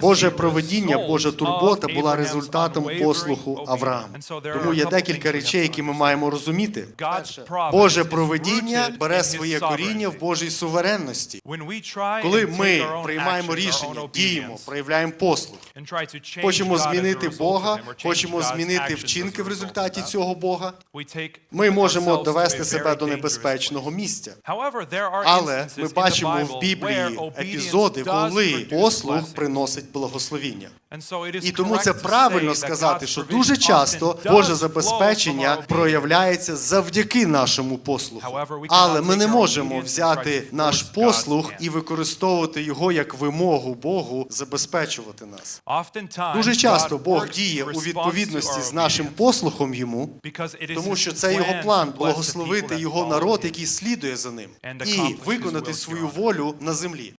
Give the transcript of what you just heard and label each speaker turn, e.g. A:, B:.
A: Боже проведіння, Божа турбота була результатом послуху Авраама. Тому є декілька речей, які ми маємо розуміти. Боже проведіння бере своє коріння в Божій суверенності. Коли ми приймаємо рішення, діємо, проявляємо послух, хочемо змінити Бога, хочемо змінити вчинки в результаті цього Бога, ми можемо довести себе до небезпечного місця. Але ми бачимо в Біблії епізоди, коли послух приносить благословіння. І тому це правильно сказати, що дуже часто Боже забезпечення проявляється завдяки нашому послуху. Але ми не можемо взяти наш послух і використовувати його як вимогу Богу забезпечувати нас. Дуже часто Бог діє у відповідності з нашим послухом йому, тому що це його план благословити його народ, який слідує за ним, і виконати свою волю на землі.